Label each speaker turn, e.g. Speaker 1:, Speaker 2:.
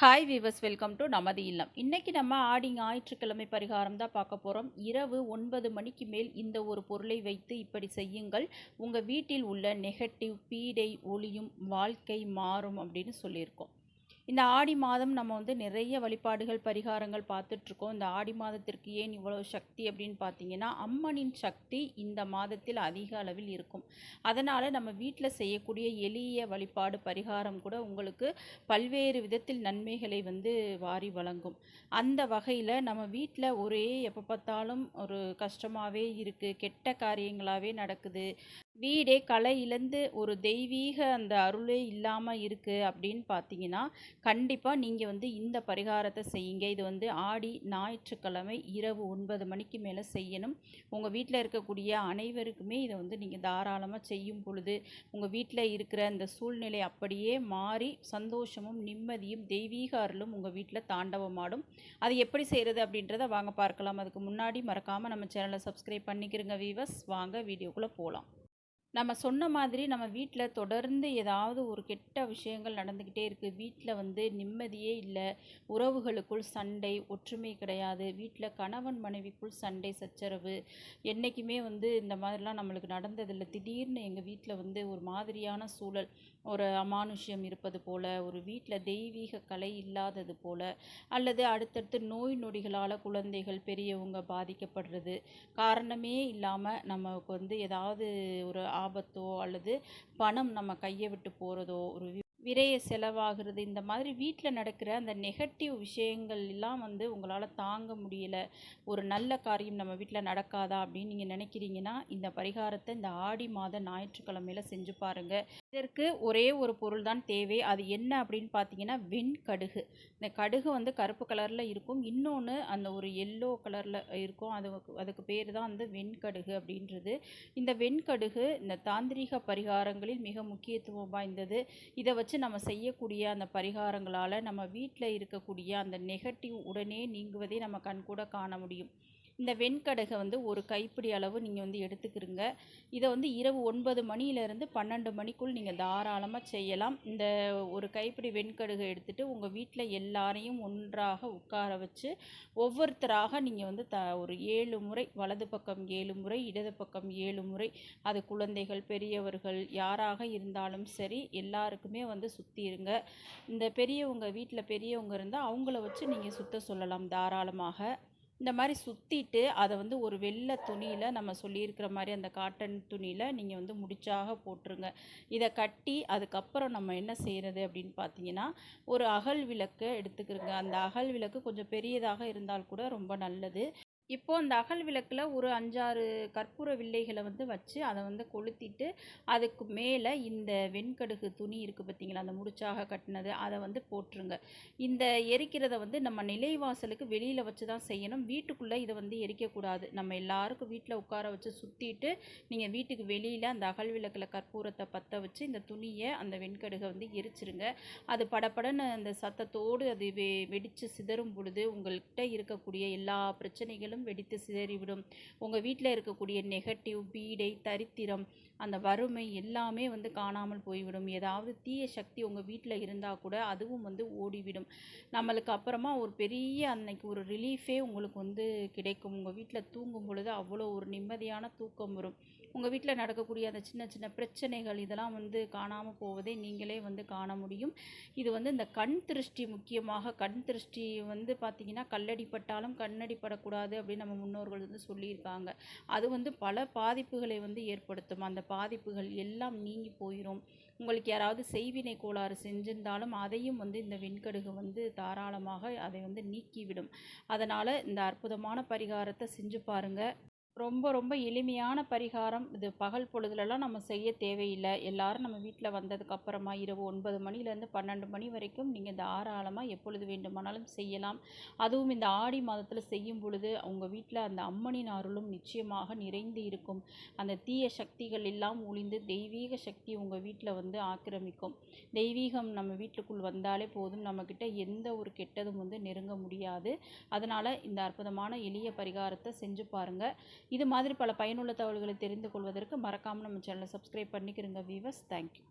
Speaker 1: Hi viewers welcome to நமது இல்லம். இன்றைக்கி நம்ம ஆடி ஞாயிற்றுக்கிழமை பரிகாரம் தான் பார்க்க போகிறோம் இரவு ஒன்பது மணிக்கு மேல் இந்த ஒரு பொருளை வைத்து இப்படி செய்யுங்கள். உங்கள் வீட்டில் உள்ள நெகட்டிவ் பீடை ஒளியும் வாழ்க்கை மாறும் அப்படின்னு சொல்லியிருக்கோம். இந்த ஆடி மாதம் நம்ம வந்து நிறைய வழிபாடுகள் பரிகாரங்கள் பார்த்துட்ருக்கோம். இந்த ஆடி மாதத்திற்கு ஏன் இவ்வளோ சக்தி அப்படின்னு பார்த்தீங்கன்னா அம்மனின் சக்தி இந்த மாதத்தில் அதிக அளவில் இருக்கும். அதனால் நம்ம வீட்டில் செய்யக்கூடிய எளிய வழிபாடு பரிகாரம் கூட உங்களுக்கு பல்வேறு விதத்தில் நன்மைகளை வந்து வாரி வழங்கும். அந்த வகையில் நம்ம வீட்டில் ஒரே எப்போ பார்த்தாலும் ஒரு கஷ்டமாகவே இருக்குது கெட்ட காரியங்களாகவே நடக்குது. வீடே களை இழந்து ஒரு தெய்வீக அந்த அருளே இல்லாமல் இருக்குது அப்படின்னு பார்த்தீங்கன்னா கண்டிப்பாக நீங்கள் வந்து இந்த பரிகாரத்தை செய்யுங்க. இது வந்து ஆடி ஞாயிற்றுக்கிழமை இரவு ஒன்பது மணிக்கு மேலே செய்யணும். உங்கள் வீட்டில் இருக்கக்கூடிய அனைவருக்குமே இதை வந்து நீங்கள் தாராளமாக செய்யும் பொழுது உங்கள் வீட்டில் இருக்கிற அந்த சூழ்நிலை அப்படியே மாறி சந்தோஷமும் நிம்மதியும் தெய்வீக அருளும் உங்கள் வீட்டில் தாண்டவமாடும். அது எப்படி செய்கிறது அப்படின்றத வாங்க பார்க்கலாம். அதுக்கு முன்னாடி மறக்காமல் நம்ம சேனலை சப்ஸ்கிரைப் பண்ணிக்கிறோங்க வீவர்ஸ் வாங்க வீடியோக்குள்ளே போகலாம் நம்ம சொன்ன மாதிரி நம்ம வீட்டில் தொடர்ந்து ஏதாவது ஒரு கெட்ட விஷயங்கள் நடந்துக்கிட்டே இருக்குது வீட்டில் வந்து நிம்மதியே இல்லை. உறவுகளுக்குள் சண்டை ஒற்றுமை கிடையாது. வீட்டில் கணவன் மனைவிக்குள் சண்டை சச்சரவு. என்றைக்குமே வந்து இந்த மாதிரிலாம் நம்மளுக்கு நடந்ததில்லை. திடீர்னு எங்கள் வீட்டில் வந்து ஒரு மாதிரியான சூழல் ஒரு அமானுஷ்யம் இருப்பது போல் ஒரு வீட்டில் தெய்வீக கலை இல்லாதது போல் அல்லது அடுத்தடுத்து நோய் நொடிகளால் குழந்தைகள் பெரியவங்க பாதிக்கப்படுறது. காரணமே இல்லாமல் நமக்கு வந்து ஏதாவது ஒரு ஆபத்தோ அல்லது பணம் நம்ம கையை விட்டு போகிறதோ ஒரு விரைய செலவாகிறது இந்த மாதிரி வீட்டில் நடக்கிற அந்த நெகட்டிவ் விஷயங்கள் எல்லாம் வந்து உங்களால் தாங்க முடியல. ஒரு நல்ல காரியம் நம்ம வீட்டில் நடக்காதா அப்படின்னு நீங்கள் நினைக்கிறீங்கன்னா இந்த பரிகாரத்தை இந்த ஆடி மாத ஞாயிற்றுக்கிழமையில செஞ்சு பாருங்கள் இதற்கு ஒரே ஒரு பொருள் தான் தேவை. அது என்ன அப்படின்னு பார்த்தீங்கன்னா வெண்கடுகு இந்த கடுகு வந்து கருப்பு கலரில் இருக்கும். இன்னொன்று அந்த ஒரு எல்லோ கலரில் இருக்கும். அது அதுக்கு பேர் தான் வந்து வெண்கடுகு அப்படின்றது. இந்த வெண்கடுகு இந்த தாந்திரிக பரிகாரங்களில் மிக முக்கியத்துவம் வாய்ந்தது. இதை வச்சு வச்சு நம்ம செய்யக்கூடிய அந்த பரிகாரங்களால் நம்ம வீட்டில் இருக்கக்கூடிய அந்த நெகட்டிவ் உடனே நீங்குவதை நம்ம கண்கூட காண முடியும். இந்த வெண்கடகை வந்து ஒரு கைப்பிடி அளவு நீங்கள் வந்து எடுத்துக்கிறங்க. இதை வந்து இரவு ஒன்பது மணியிலேருந்து பன்னெண்டு மணிக்குள் நீங்கள் தாராளமாக செய்யலாம். இந்த ஒரு கைப்பிடி வெண்கடுகை எடுத்துகிட்டு உங்கள் வீட்டில் எல்லாரையும் ஒன்றாக உட்கார வச்சு ஒவ்வொருத்தராக நீங்கள் வந்து த ஒரு ஏழு முறை வலது பக்கம் ஏழு முறை இடது பக்கம் ஏழு முறை அது குழந்தைகள் பெரியவர்கள் யாராக இருந்தாலும் சரி எல்லாருக்குமே வந்து சுற்றிடுங்க இந்த பெரியவங்க வீட்டில் பெரியவங்க இருந்தால் அவங்கள வச்சு நீங்கள் சுத்த சொல்லலாம் தாராளமாக. இந்த மாதிரி சுற்றிட்டு அதை வந்து ஒரு வெள்ளை துணியில் நம்ம சொல்லியிருக்கிற மாதிரி அந்த காட்டன் துணியில் நீங்கள் வந்து முடிச்சாக போட்டுருங்க. இதை கட்டி அதுக்கப்புறம் நம்ம என்ன செய்கிறது அப்படின்னு பார்த்தீங்கன்னா ஒரு அகல் விளக்கை எடுத்துக்கிறோங்க அந்த அகல் விளக்கு கொஞ்சம் பெரியதாக இருந்தால் கூட ரொம்ப நல்லது. இப்போது அந்த அகல் விளக்கில் ஒரு அஞ்சாறு கற்பூர வில்லைகளை வந்து வச்சு அதை வந்து கொளுத்திட்டு அதுக்கு மேலே இந்த வெண்கடுகு துணி இருக்குது பார்த்தீங்களா அந்த முடிச்சாக கட்டினது அதை வந்து போட்டுருங்க. இந்த எரிக்கிறத வந்து நம்ம நிலைவாசலுக்கு வெளியில் வச்சு தான் செய்யணும். வீட்டுக்குள்ளே இதை வந்து எரிக்கக்கூடாது. நம்ம எல்லாருக்கும் வீட்டில் உட்கார வச்சு சுற்றிட்டு நீங்கள் வீட்டுக்கு வெளியில் அந்த அகல் விளக்கில் கற்பூரத்தை பற்ற வச்சு இந்த துணியை அந்த வெண்கடுகை வந்து எரிச்சிருங்க. அது படப்படன்னு அந்த சத்தத்தோடு அது வெ வெடித்து சிதறும் பொழுது உங்கள்கிட்ட இருக்கக்கூடிய எல்லா பிரச்சனைகளும் முழுவதும் வெடித்து சிதறிவிடும். உங்கள் வீட்டில் இருக்கக்கூடிய நெகட்டிவ் பீடை தரித்திரம் அந்த வறுமை எல்லாமே வந்து காணாமல் போய்விடும். ஏதாவது தீய சக்தி உங்கள் வீட்டில் இருந்தால் கூட அதுவும் வந்து ஓடிவிடும். நம்மளுக்கு அப்புறமா ஒரு பெரிய அன்னைக்கு ஒரு ரிலீஃபே உங்களுக்கு வந்து கிடைக்கும். உங்கள் வீட்டில் தூங்கும் பொழுது அவ்வளோ ஒரு நிம்மதியான தூக்கம் வரும். உங்கள் வீட்டில் நடக்கக்கூடிய அந்த சின்ன சின்ன பிரச்சனைகள் இதெல்லாம் வந்து காணாமல் போவதை நீங்களே வந்து காண முடியும். இது வந்து இந்த கண் திருஷ்டி முக்கியமாக கண் திருஷ்டி வந்து பார்த்திங்கன்னா கல்லடிப்பட்டாலும் கண்ணடிப்படக்கூடாது அப்படின்னு நம்ம முன்னோர்கள் வந்து சொல்லியிருக்காங்க. அது வந்து பல பாதிப்புகளை வந்து ஏற்படுத்தும். அந்த பாதிப்புகள் எல்லாம் நீங்கி போயிடும் உங்களுக்கு யாராவது செய்வினை கோளாறு செஞ்சிருந்தாலும் அதையும் வந்து இந்த வெண்கடுகு வந்து தாராளமாக அதை வந்து நீக்கிவிடும். அதனால் இந்த அற்புதமான பரிகாரத்தை செஞ்சு பாருங்கள் ரொம்ப ரொம்ப எளிமையான பரிகாரம். இது பகல் பொழுதுலலாம் நம்ம செய்ய தேவையில்லை. எல்லாரும் நம்ம வீட்டில் வந்ததுக்கப்புறமா இரவு ஒன்பது மணிலேருந்து பன்னெண்டு மணி வரைக்கும் நீங்கள் தாராளமாக எப்பொழுது வேண்டுமானாலும் செய்யலாம். அதுவும் இந்த ஆடி மாதத்தில் செய்யும் பொழுது உங்கள் வீட்டில் அந்த அம்மனின் அருளும் நிச்சயமாக நிறைந்து இருக்கும். அந்த தீய சக்திகள் எல்லாம் ஒளிந்து தெய்வீக சக்தி உங்கள் வீட்டில் வந்து ஆக்கிரமிக்கும். தெய்வீகம் நம்ம வீட்டுக்குள் வந்தாலே போதும். நம்மக்கிட்ட எந்த ஒரு கெட்டதும் வந்து நெருங்க முடியாது. அதனால் இந்த அற்புதமான எளிய பரிகாரத்தை செஞ்சு பாருங்கள் இது மாதிரி பல பயனுள்ள தகவல்களை தெரிந்து கொள்வதற்கு மறக்காமல் நம்ம சேனலை சப்ஸ்கிரைப் பண்ணிக்கிறோங்க வீவர்ஸ் தேங்க்யூ